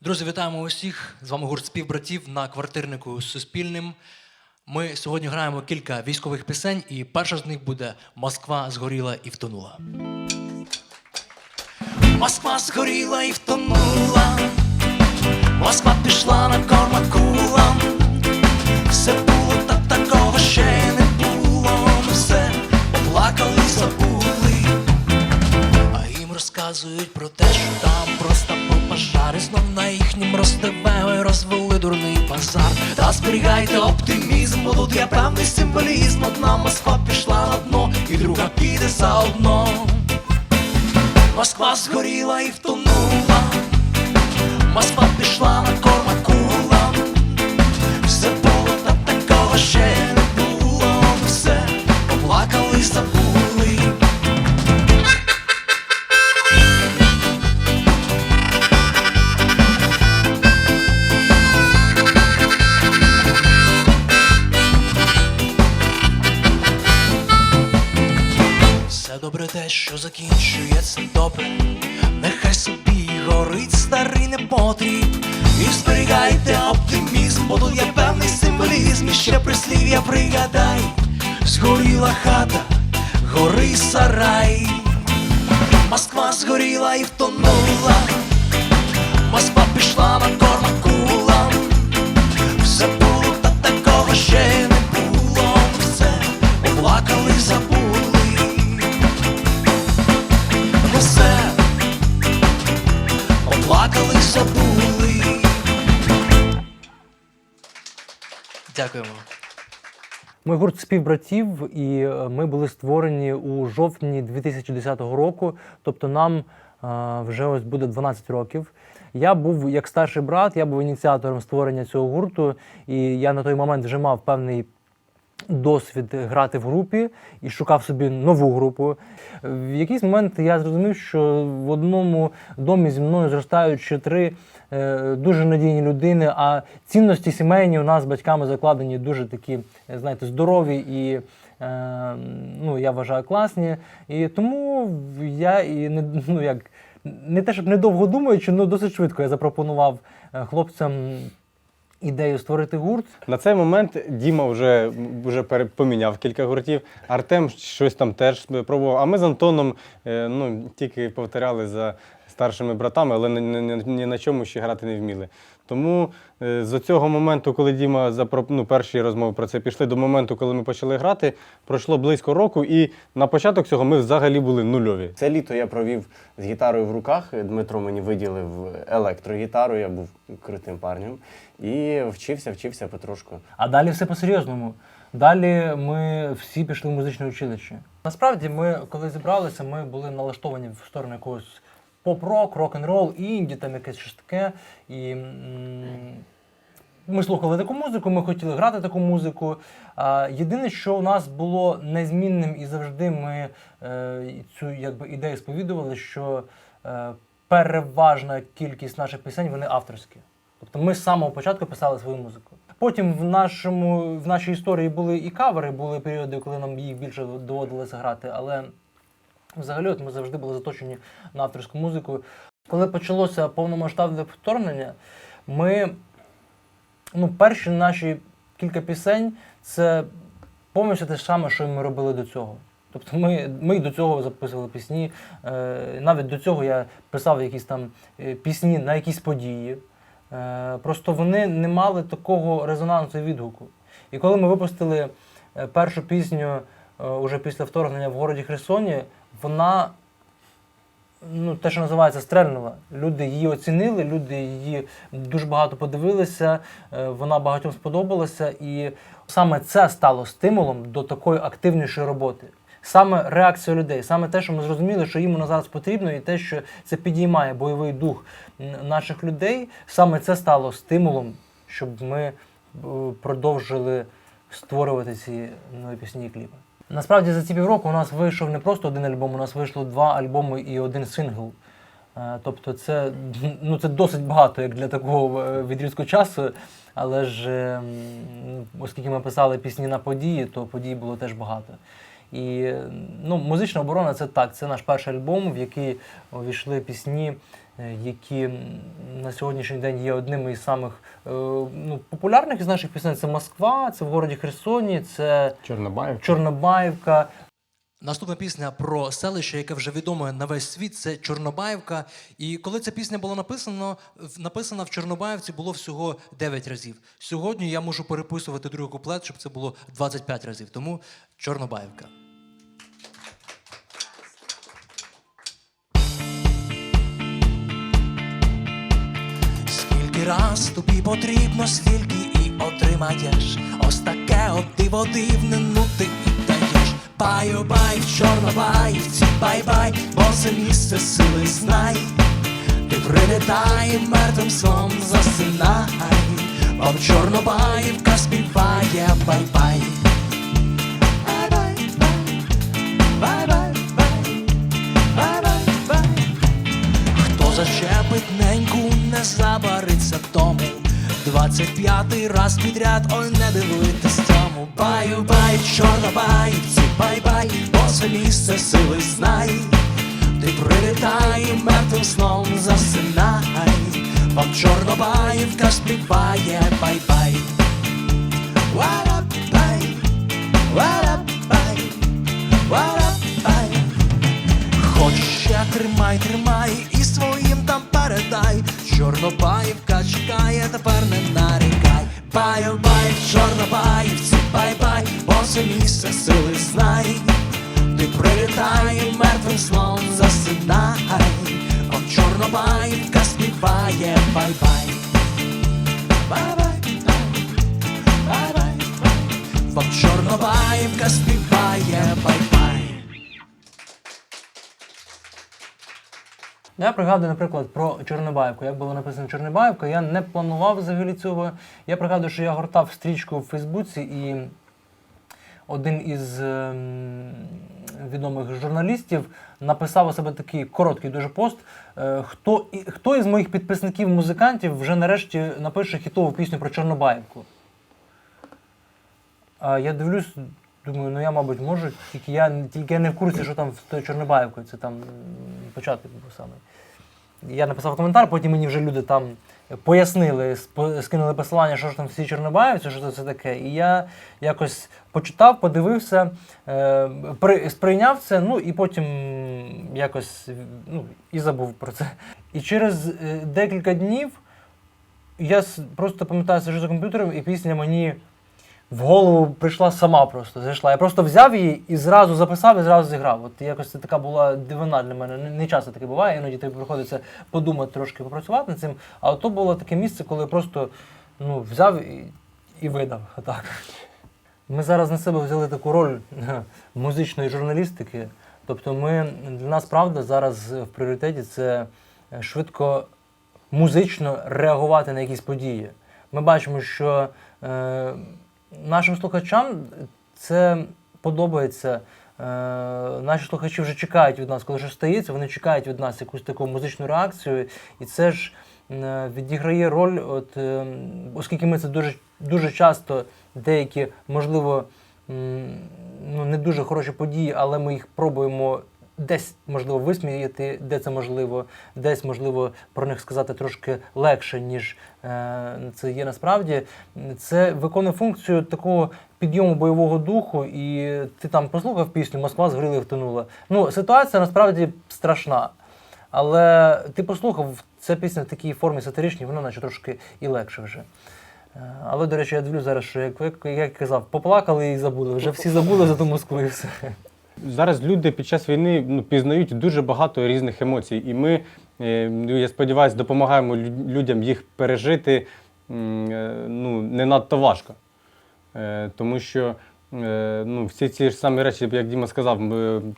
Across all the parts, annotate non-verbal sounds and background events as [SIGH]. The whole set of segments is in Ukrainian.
Друзі, вітаємо усіх! З вами гурт співбратів на квартирнику з Суспільним. Ми сьогодні граємо кілька військових пісень, і перша з них буде Москва згоріла і втонула. Москва згоріла і втонула. Москва пішла на корм акулам. Все було та такого ще не було. Ми все поплакали, забули. А їм розказують про те, що там просто був пожар І знов на їхнім розтиве розвели дурний базар Та зберігайте оптимізм, бо тут є певний символізм Одна Москва пішла на дно, і друга піде заодно Москва згоріла і втонула. Москва пішла на корм що закінчується добре, нехай собі горить старий непотріб. І зберігайте оптимізм, бо тут є певний символізм. І ще прислів'я пригадай, згоріла хата, гори сарай. Москва згоріла і втонула, Москва пішла Дякуємо. Ми гурт співбратів, і е, ми були створені у жовтні 2010 року. Тобто нам е, вже ось буде 12 років. Я був як старший брат, я був ініціатором створення цього гурту, і я на той момент вже мав певний досвід грати в групі і шукав собі нову групу. В якийсь момент я зрозумів, що в одному домі зі мною зростають ще три дуже надійні людини, а цінності сімейні у нас з батьками закладені дуже такі, е, знаєте, здорові і. е, Ну, я вважаю класні. І тому я і не, ну, як, не те, щоб недовго думаючи, але досить швидко я запропонував е, хлопцям ідею створити гурт. На цей момент Діма вже, вже поміняв кілька гуртів. Артем щось там теж пробував. А ми з Антоном е, ну, тільки повторяли за старшими братами, але ні, ні, ні- ні на чому ще грати не вміли. Тому е, з цього моменту, коли Діма запро... ну, перші розмови про це пішли, до моменту, коли ми почали грати, пройшло близько року, і на початок цього ми взагалі були нульові. Це літо я провів з гітарою в руках. Дмитро мені виділив електрогітару, я був крутим парнем. І вчився, вчився потрошку. А далі все по-серйозному. Далі ми всі пішли в музичне училище. Насправді, ми, коли зібралися, ми були налаштовані в сторону якогось поп-рок, рок-н-рол, інді, там якесь щось таке. І ми слухали таку музику, ми хотіли грати таку музику. А, єдине, що у нас було незмінним і завжди ми е, цю якби, ідею сповідували, що е, переважна кількість наших пісень вони авторські. Тобто ми з самого початку писали свою музику. Потім в нашому в нашій історії були і кавери, були періоди, коли нам їх більше доводилося грати. Але взагалі от ми завжди були заточені на авторську музику. Коли почалося повномасштабне вторгнення, ми ну, перші наші кілька пісень це повністю те ж саме, що ми робили до цього. Тобто ми, ми й до цього записували пісні. Е, навіть до цього я писав якісь там е, пісні на якісь події. Е, просто вони не мали такого резонансу і відгуку. І коли ми випустили першу пісню уже після вторгнення в городі Херсоні, вона ну, те, що називається, стрельнула. Люди її оцінили, люди її дуже багато подивилися, е, вона багатьом сподобалася, і саме це стало стимулом до такої активнішої роботи. Саме реакція людей, саме те, що ми зрозуміли, що їм воно зараз потрібно, і те, що це підіймає бойовий дух наших людей, саме це стало стимулом, щоб ми е, продовжили створювати ці нові пісні і кліпи. Насправді за ці півроку у нас вийшов не просто один альбом, у нас вийшло два альбоми і один сингл. Е, Тобто це, ну, це досить багато як для такого е, відрізку часу. Але ж е, оскільки ми писали пісні на події, то подій було теж багато. І ну, музична оборона це так. Це наш перший альбом, в який увійшли пісні, які на сьогоднішній день є одними із самих е, ну, популярних із наших пісень. Це Москва, це в городі Херсоні, це Чорнобаїв. Чорнобаївка. Наступна пісня про селище, яке вже відоме на весь світ, це Чорнобаївка. І коли ця пісня була написана, в- написана в Чорнобаївці було всього 9 разів. Сьогодні я можу переписувати другий куплет, щоб це було 25 разів. Тому Чорнобаївка. Скільки раз тобі потрібно, стільки і отримаєш. Ось таке от диво дивне, ну ти і даєш. Баю бай в чорнобаївці, бай-бай, бо це місце сили знай. Ти прилітай мертвим сном засинай, вам чорнобаївка співає бай-бай. Хто зачепить неньку, не забариться тому. Двадцять раз підряд, ой, не дивитись цьому. Баю, бай, чорна байці, бай-бай, бо це місце сили знай. Ти прилітай мертвим сном засинай. Вам чорнобаївка співає бай-бай. Хочеш ще тримай, тримай і своїм там передай. Чорнобаївка чекає, тепер не нарікай. Баю, бай, чорнобаївці, бай-бай, бо це місце сили знай. Ти прилітай мертвим сном засинай. От чорнобаївка співає бай-бай. Бай-бай, бай-бай, бай. Вам чорнобаївка співає бай-бай. Я пригадую, наприклад, про Чорнобаївку. Як було написано Чорнобаївка, я не планував взагалі цього. Я пригадую, що я гортав стрічку в Фейсбуці, і один із ем, відомих журналістів написав у себе такий короткий дуже пост. е, Хто, хто із моїх підписників-музикантів вже нарешті напише хітову пісню про Чорнобаївку? А я дивлюсь, думаю, ну я, мабуть, можу, тільки я, тільки я не в курсі, що там з Чорнобаївкою. Це там початок був саме. Я написав коментар, потім мені вже люди там пояснили, скинули посилання, що ж там всі Чорнобаївці, що це таке. І я якось почитав, подивився, е, сприйняв це, ну і потім якось ну, і забув про це. І через е, декілька днів я просто пам'ятаю, сижу за комп'ютером, і пісня мені в голову прийшла сама просто зайшла. Я просто взяв її і зразу записав і зразу зіграв. От якось це така була дивина для мене. Не, часто таке буває, іноді тобі приходиться подумати трошки попрацювати над цим. А то було таке місце, коли я просто ну, взяв і, і видав. Отак. Ми зараз на себе взяли таку роль музичної журналістики. Тобто, ми для нас правда зараз в пріоритеті це е, швидко музично реагувати на якісь події. Ми бачимо, що е, нашим слухачам це подобається. Е, наші слухачі вже чекають від нас, коли щось стається, вони чекають від нас якусь таку музичну реакцію. І це ж е, відіграє роль, от, е, оскільки ми це дуже, дуже часто деякі, можливо, ну, не дуже хороші події, але ми їх пробуємо десь, можливо, висміяти, де це можливо, десь, можливо, про них сказати трошки легше, ніж е, це є насправді. Це виконує функцію такого підйому бойового духу, і ти там послухав пісню Москва і втонула. Ну, ситуація насправді страшна. Але ти послухав, ця пісня в такій формі сатиричній, вона наче трошки і легше вже. Е, Але, до речі, я дивлюсь зараз, що як, як я казав, поплакали і забули. Вже всі забули за ту Москву і все. Зараз люди під час війни ну, пізнають дуже багато різних емоцій, і ми, е, ну, я сподіваюся, допомагаємо людям їх пережити е, ну, не надто важко. Е, Тому що ну, всі ці ж самі речі, як Діма сказав,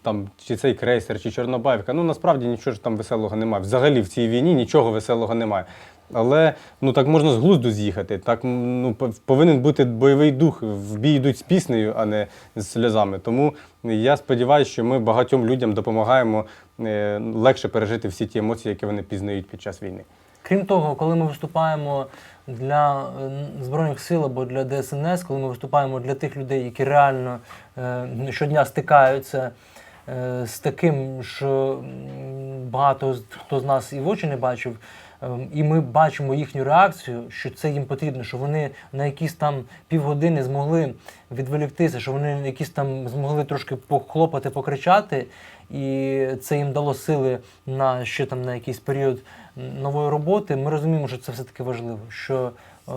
там, чи цей крейсер, чи Чорнобаївка, ну насправді нічого ж там веселого немає. Взагалі в цій війні нічого веселого немає. Але ну так можна з глузду з'їхати. Так ну, пов- повинен бути бойовий дух. В бій йдуть з піснею, а не з сльозами. Тому я сподіваюся, що ми багатьом людям допомагаємо е, легше пережити всі ті емоції, які вони пізнають під час війни. Крім того, коли ми виступаємо для е, Збройних сил або для ДСНС, коли ми виступаємо для тих людей, які реально е, щодня стикаються з таким, що багато хто з нас і в очі не бачив, і ми бачимо їхню реакцію, що це їм потрібно, що вони на якісь там півгодини змогли відволіктися, що вони якісь там змогли трошки похлопати, покричати, і це їм дало сили на ще там на якийсь період нової роботи. Ми розуміємо, що це все-таки важливо, що е,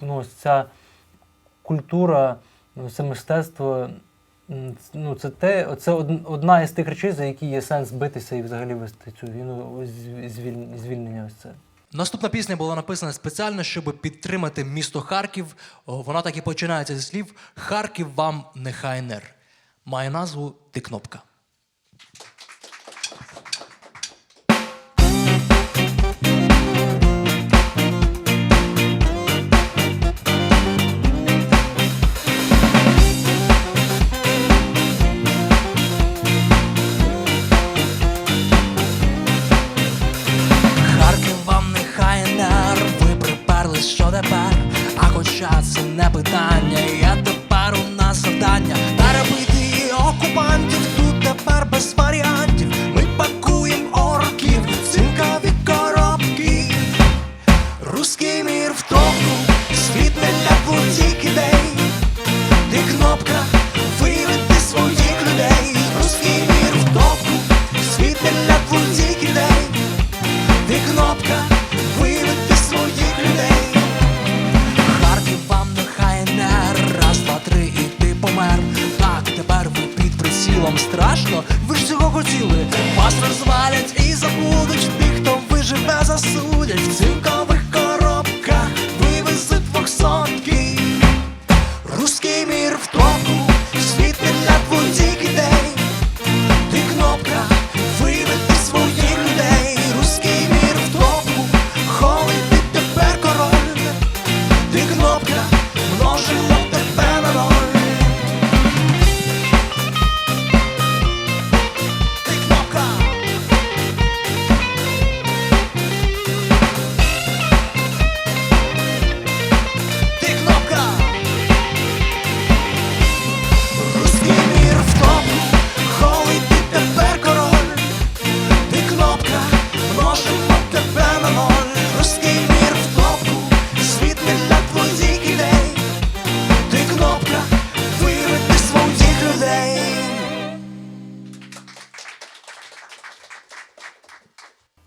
ну, ось ця культура, ну, це мистецтво. Ну, це те, це одна із тих речей, за які є сенс битися і взагалі вести цю війну звіль- звільнення. Ось це. Наступна пісня була написана спеціально, щоб підтримати місто Харків. Вона так і починається зі слів Харків вам нехай нер. Має назву Ти кнопка.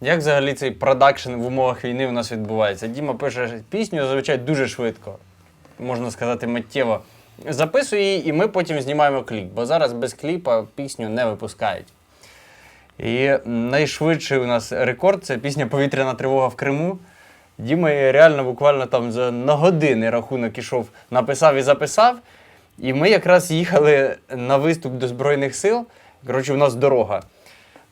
Як взагалі цей продакшн в умовах війни у нас відбувається? Діма пише пісню зазвичай дуже швидко, можна сказати, миттєво. Записує її, і ми потім знімаємо кліп, бо зараз без кліпа пісню не випускають. І найшвидший у нас рекорд це пісня Повітряна тривога в Криму. Діма реально буквально там за на години рахунок ішов, написав і записав. І ми якраз їхали на виступ до Збройних сил. Коротше, у нас дорога.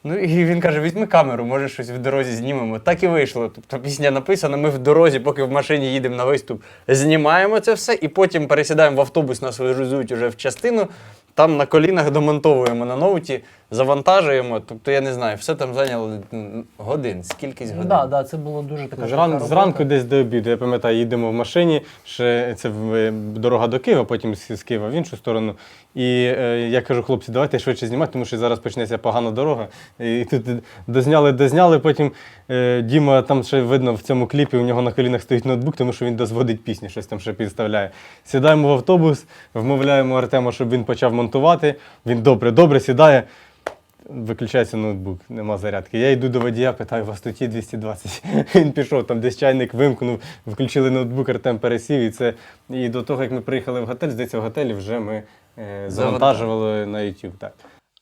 Ну і він каже: візьми камеру, може щось в дорозі знімемо. Так і вийшло. Тобто пісня написана, ми в дорозі, поки в машині їдемо на виступ, знімаємо це все і потім пересідаємо в автобус, нас везуть уже в частину. Там на колінах домонтовуємо на ноуті, завантажуємо. Тобто, я не знаю, все там зайняло годин, скількись Ну, годин. да, да, це було дуже така. Зран, зранку десь до обіду, я пам'ятаю, їдемо в машині, ще це е, дорога до Києва, потім з з Києва в іншу сторону. І е, я кажу, хлопці, давайте швидше знімати, тому що зараз почнеться погана дорога. І тут дозняли, дозняли, потім е, Діма там ще видно в цьому кліпі, у нього на колінах стоїть ноутбук, тому що він дозводить пісню, щось там ще підставляє. Сідаємо в автобус, вмовляємо Артема, щоб він почав монтувати. Він добре, добре сідає. Виключається ноутбук, нема зарядки. Я йду до водія, питаю, у вас тут є 220. [LAUGHS] Він пішов, там десь чайник вимкнув, включили ноутбук, Артем пересів. І це і до того, як ми приїхали в готель, здається, в готелі вже ми е, завантажували на YouTube. Так.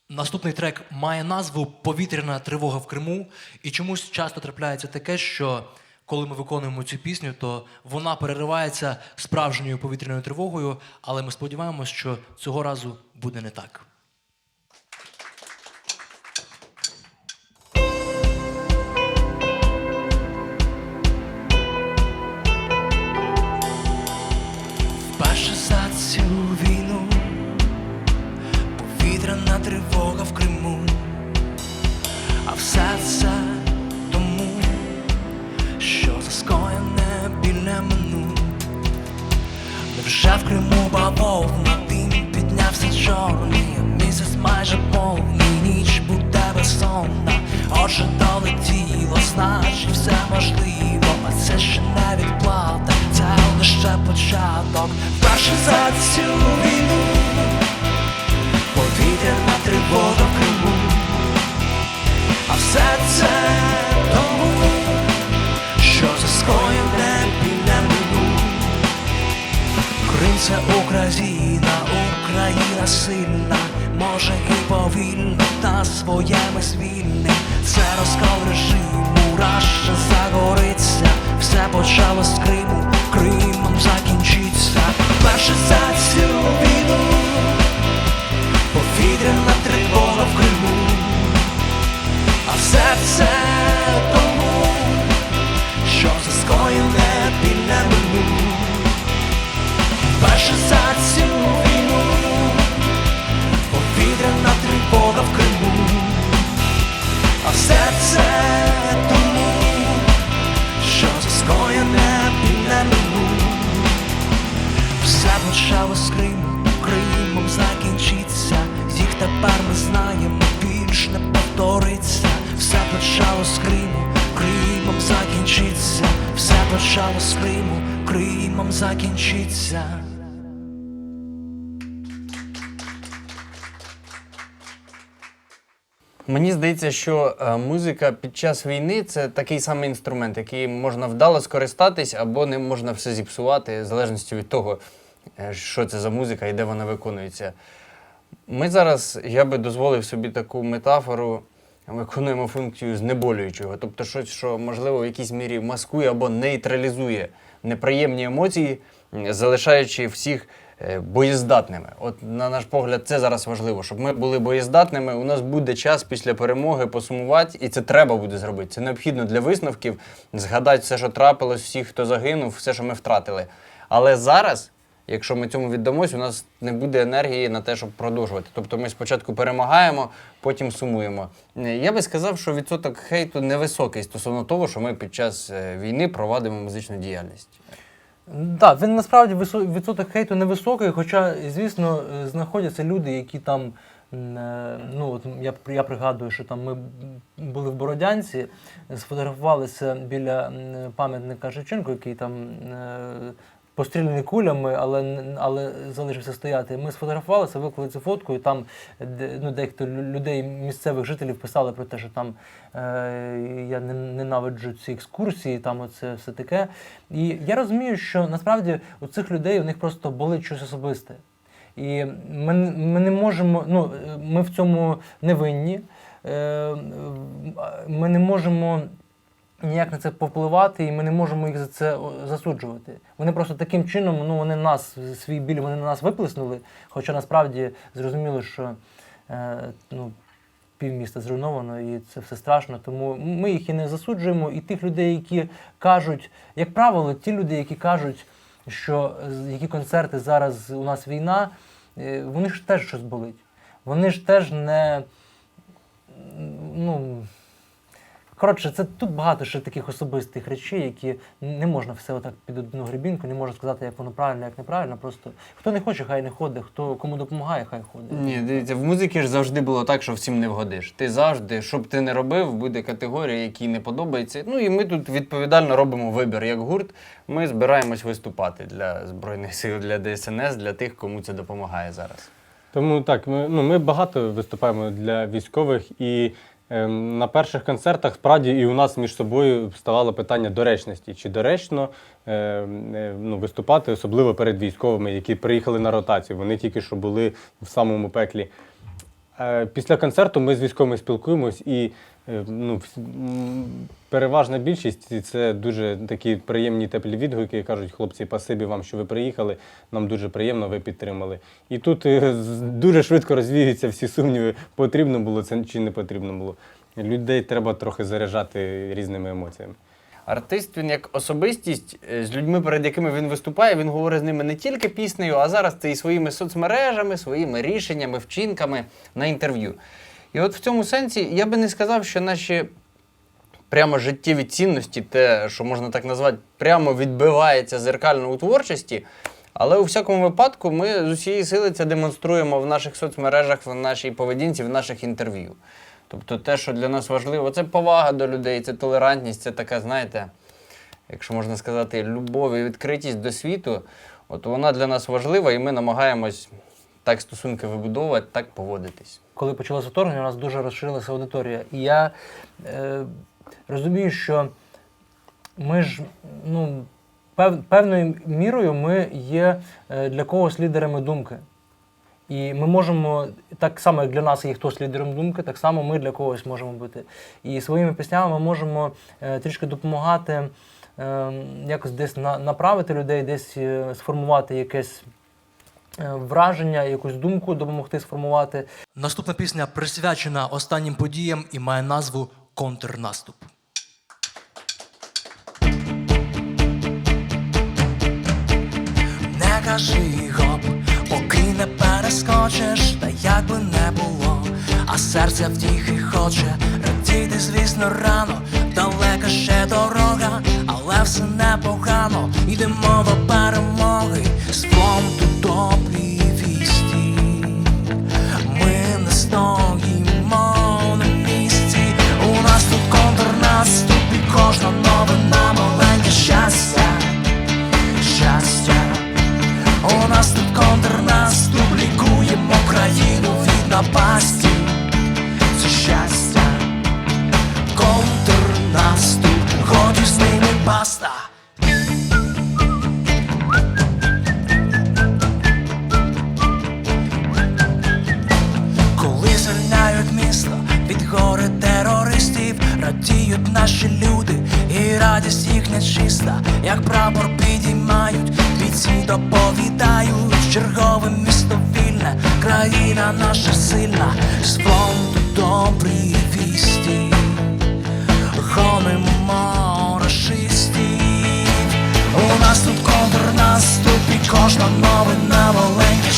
Наступний трек має назву Повітряна тривога в Криму. І чомусь часто трапляється таке, що коли ми виконуємо цю пісню, то вона переривається справжньою повітряною тривогою, але ми сподіваємося, що цього разу буде не так. В Криму бавовна дим піднявся чорний, місяць майже повний, ніч буде безсонна, отже долетіло, значить все можливо, а це ще не відплата, це лише початок. Вперше за цю війну. Повітряна тривога в Криму, а все це тому, що за Крим це Україна, Україна сильна, може і повільна, та своєми звільним. Це розкол режиму, Раша загориться, все почалось з Криму, Кримом закінчиться. Перше за цю війну, повітряна тривога в Криму, а все це тому, що за скоєне закінчиться. Мені здається, що е, музика під час війни це такий самий інструмент, який можна вдало скористатись або ним можна все зіпсувати, в залежності від того, е, що це за музика і де вона виконується. Ми зараз, я би дозволив собі таку метафору, виконуємо функцію знеболюючого, тобто щось, що можливо в якійсь мірі маскує або нейтралізує неприємні емоції, залишаючи всіх е, боєздатними. От на наш погляд, це зараз важливо, щоб ми були боєздатними. У нас буде час після перемоги посумувати, і це треба буде зробити. Це необхідно для висновків, згадати все, що трапилось, всіх, хто загинув, все, що ми втратили. Але зараз. Якщо ми цьому віддамось, у нас не буде енергії на те, щоб продовжувати. Тобто ми спочатку перемагаємо, потім сумуємо. Е, Я би сказав, що відсоток хейту невисокий стосовно того, що ми під час е, війни провадимо музичну діяльність. Так, він насправді відсоток хейту невисокий, хоча, звісно, е, знаходяться люди, які там. Ну, от я, я пригадую, що там ми були в Бородянці, сфотографувалися біля пам'ятника Шевченку, який там постріляний кулями, але, але залишився стояти. Ми сфотографувалися, виклали цю фотку, і там ну, дехто людей, місцевих жителів писали про те, що там е, я ненавиджу ці екскурсії, там оце все таке. І я розумію, що насправді у цих людей у них просто болить щось особисте. І ми, ми не можемо, ну, е, ми в цьому не винні. Е, Ми не можемо ніяк на це повпливати, і ми не можемо їх за це засуджувати. Вони просто таким чином, ну вони нас, свій біль вони на нас виплеснули, хоча насправді зрозуміло, що е, ну, півміста зруйновано і це все страшно. Тому ми їх і не засуджуємо. І тих людей, які кажуть, як правило, ті люди, які кажуть, що які концерти зараз у нас війна, е, вони ж теж щось болить. Вони ж теж не. Ну, Коротше, це тут багато ще таких особистих речей, які не можна все отак під одну грібінку, не можна сказати, як воно правильно, як неправильно. Просто хто не хоче, хай не ходить, хто кому допомагає, хай ходить. Ні, дивіться, в музиці ж завжди було так, що всім не вгодиш. Ти завжди, що б ти не робив, буде категорія, якій не подобається. Ну і ми тут відповідально робимо вибір як гурт. Ми збираємось виступати для Збройних сил, для ДСНС, для тих, кому це допомагає зараз. Тому так, ми, ну, ми багато виступаємо для військових, і на перших концертах справді і у нас між собою ставало питання доречності. Чи доречно ем, е, ну, виступати, особливо перед військовими, які приїхали на ротацію. Вони тільки що були в самому пеклі. Е, Після концерту ми з військовими спілкуємось і е, ну, переважна більшість це дуже такі приємні теплі відгуки. Кажуть, хлопці, спасибі вам, що ви приїхали. Нам дуже приємно, ви підтримали. І тут е, дуже швидко розвіюються всі сумніви, потрібно було це чи не потрібно було. Людей треба трохи заряджати різними емоціями. Артист він як особистість е, з людьми, перед якими він виступає, він говорить з ними не тільки піснею, а зараз це і своїми соцмережами, своїми рішеннями, вчинками на інтерв'ю. І от в цьому сенсі я би не сказав, що наші прямо життєві цінності, те, що можна так назвати, прямо відбивається зеркально у творчості. Але у всякому випадку ми з усієї сили це демонструємо в наших соцмережах, в нашій поведінці, в наших інтерв'ю. Тобто те, що для нас важливо, це повага до людей, це толерантність, це така, знаєте, якщо можна сказати, любов і відкритість до світу. От вона для нас важлива, і ми намагаємось так стосунки вибудовувати, так поводитись. Коли почалося вторгнення, у нас дуже розширилася аудиторія. І я е, розумію, що ми ж ну, пев, певною мірою ми є е, для когось лідерами думки. І ми можемо, так само, як для нас є хтось лідером думки, так само ми для когось можемо бути. І своїми піснями ми можемо е, трішки допомагати е, якось десь на, направити людей, десь е, сформувати якесь враження, якусь думку допомогти сформувати. Наступна пісня присвячена останнім подіям і має назву Контрнаступ. Не кажи гоп, поки не перескочиш, та як би не було, а серця втіхи хоче радіти, звісно, рано, далека ще дорога, але все непогано, йдемо до перемоги, з фронту добрі вісті. Ми не стоїмо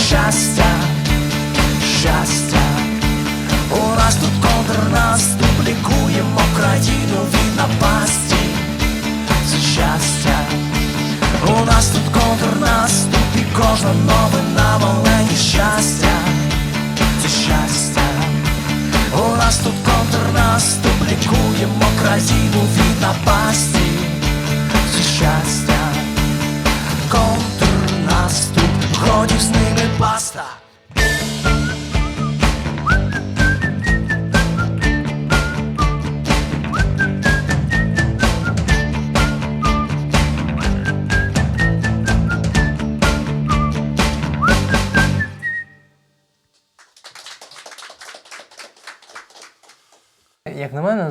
just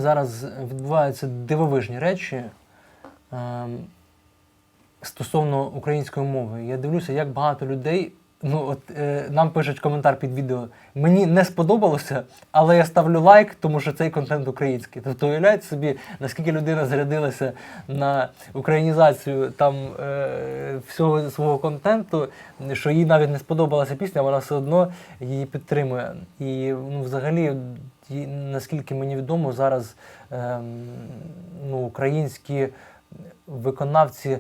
зараз відбуваються дивовижні речі ем, стосовно української мови. Я дивлюся, як багато людей. Ну, от е, нам пишуть коментар під відео. Мені не сподобалося, але я ставлю лайк, тому що цей контент український. Тобто, уявляєте собі, наскільки людина зарядилася на українізацію там е, всього свого контенту, що їй навіть не сподобалася пісня, вона все одно її підтримує. І ну, взагалі, наскільки мені відомо, зараз ем, ну, українські виконавці.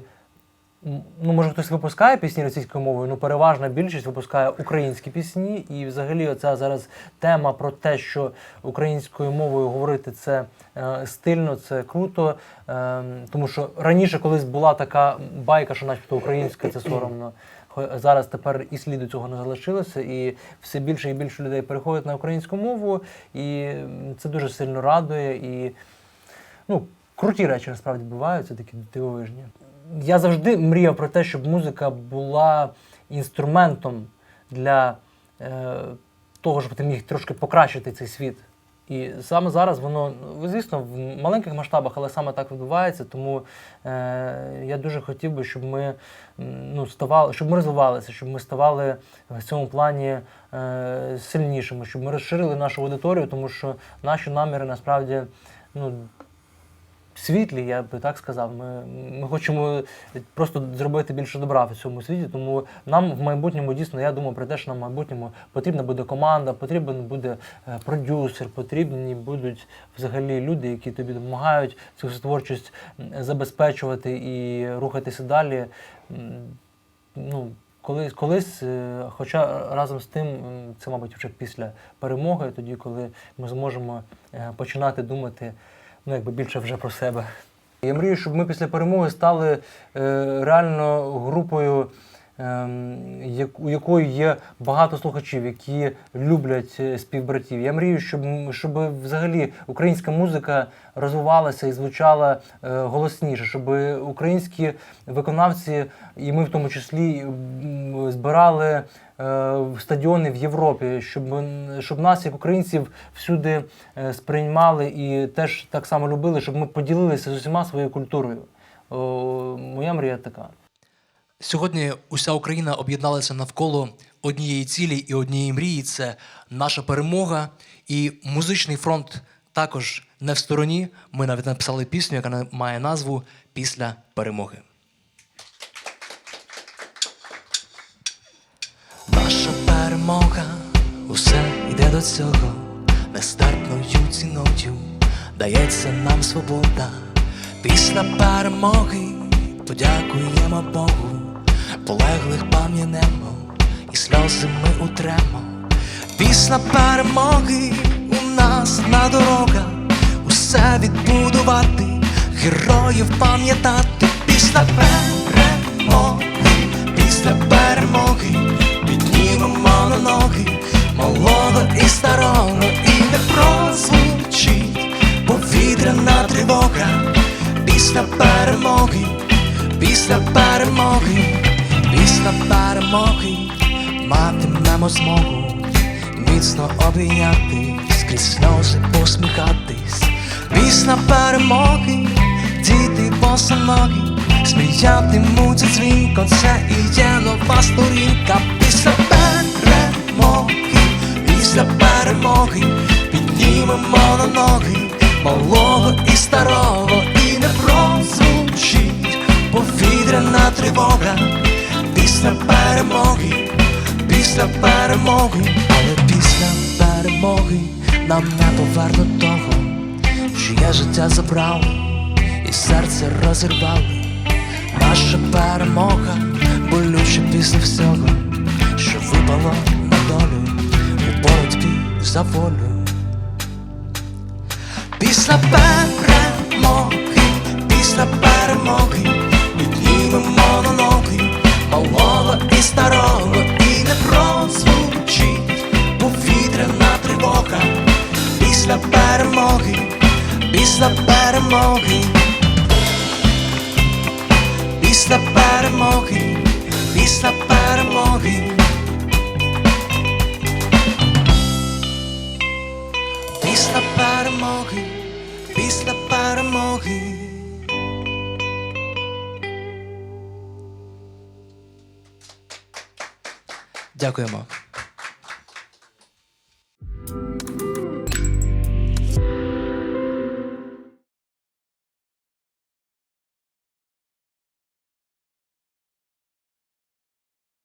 Ну, може, хтось випускає пісні російською мовою, ну переважна більшість випускає українські пісні. І взагалі оця зараз тема про те, що українською мовою говорити це е, стильно, це круто. Е, тому що раніше колись була така байка, що начебто українська це соромно. Хо- Зараз тепер і сліду цього не залишилося, і все більше і більше людей переходять на українську мову, і це дуже сильно радує. І ну, круті речі насправді буваються, такі дивовижні. Я завжди мріяв про те, щоб музика була інструментом для е, того, щоб ти міг трошки покращити цей світ. І саме зараз воно, ну, звісно, в маленьких масштабах, але саме так відбувається. Тому е, я дуже хотів би, щоб ми, ну, ставали, щоб ми розвивалися, щоб ми ставали в цьому плані е, сильнішими, щоб ми розширили нашу аудиторію, тому що наші наміри насправді ну, світлі, я би так сказав. Ми, ми хочемо просто зробити більше добра в цьому світі. Тому нам в майбутньому дійсно, я думаю про те, що нам в майбутньому потрібна буде команда, потрібен буде е, продюсер, потрібні будуть взагалі люди, які тобі допомагають цю творчість забезпечувати і рухатися далі. Ну, колись, колись, е, хоча разом з тим, це, мабуть, вже після перемоги, тоді, коли ми зможемо е, починати думати ну, якби більше вже про себе. Я мрію, щоб ми після перемоги стали е, реально групою, у якої є багато слухачів, які люблять е, співбратів. Я мрію, щоб, щоб взагалі українська музика розвивалася і звучала е, голосніше, щоб українські виконавці, і ми в тому числі, збирали е, стадіони в Європі, щоб, щоб нас, як українців, всюди сприймали і теж так само любили, щоб ми поділилися з усіма своєю культурою. Моя мрія така. Сьогодні уся Україна об'єдналася навколо однієї цілі і однієї мрії це наша перемога. І музичний фронт також не в стороні. Ми навіть написали пісню, яка має назву Після перемоги. Наша перемога, усе йде до цього, нестерпною ціною дається нам свобода. Після перемоги подякуємо Богу, полеглих пам'янемо, і сльози ми утремо. Після перемоги у нас одна дорога, усе відбудувати, героїв пам'ятати. Після перемоги, після перемоги піднімемо на ноги малого і старого, і не прозвучить повітряна тривога. Після перемоги, після перемоги, після перемоги матимемо змогу міцно обійняти, скрізь сльози посміхатись. Після перемоги, діти босоногі, сміятимуться дзвінко, це і є нова сторінка. Після перемоги, після перемоги, піднімемо на ноги малого і старого, повітряна тривога. Після перемоги, після перемоги, але після перемоги нам не повернуть того, чиє життя забрали і серце розірвали. Наша перемога болюче після всього, що випало на долю у боротьбі за волю. Після перемоги, після перемоги піднімемо на малого і старого, і не прозвучить повітряна тривога. Після перемоги, після перемоги, після перемоги, після перемоги. Після перемоги, після перемоги. Дякуємо.